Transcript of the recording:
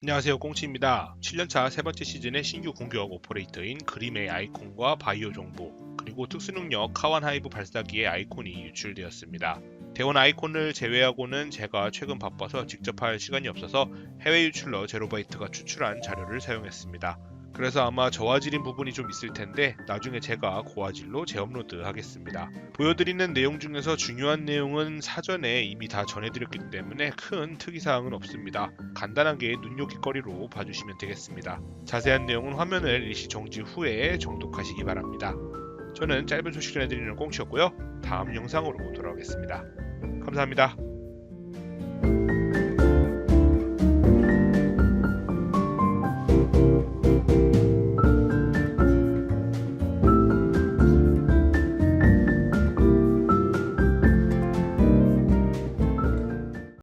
안녕하세요 꽁치입니다. 7년차 세 번째 시즌의 신규 공격 오퍼레이터인 그림의 아이콘과 바이오 정보 그리고 특수능력 카완 하이브 발사기의 아이콘이 유출되었습니다. 대원 아이콘을 제외하고는 제가 최근 바빠서 직접 할 시간이 없어서 해외 유출러 제로바이트가 추출한 자료를 사용했습니다. 그래서 아마 저화질인 부분이 좀 있을 텐데 나중에 제가 고화질로 재업로드 하겠습니다. 보여드리는 내용 중에서 중요한 내용은 사전에 이미 다 전해드렸기 때문에 큰 특이사항은 없습니다. 간단하게 눈요깃거리로 봐주시면 되겠습니다. 자세한 내용은 화면을 일시 정지 후에 정독하시기 바랍니다. 저는 짧은 소식 전해드리는 꽁치였고요. 다음 영상으로 돌아오겠습니다. 감사합니다.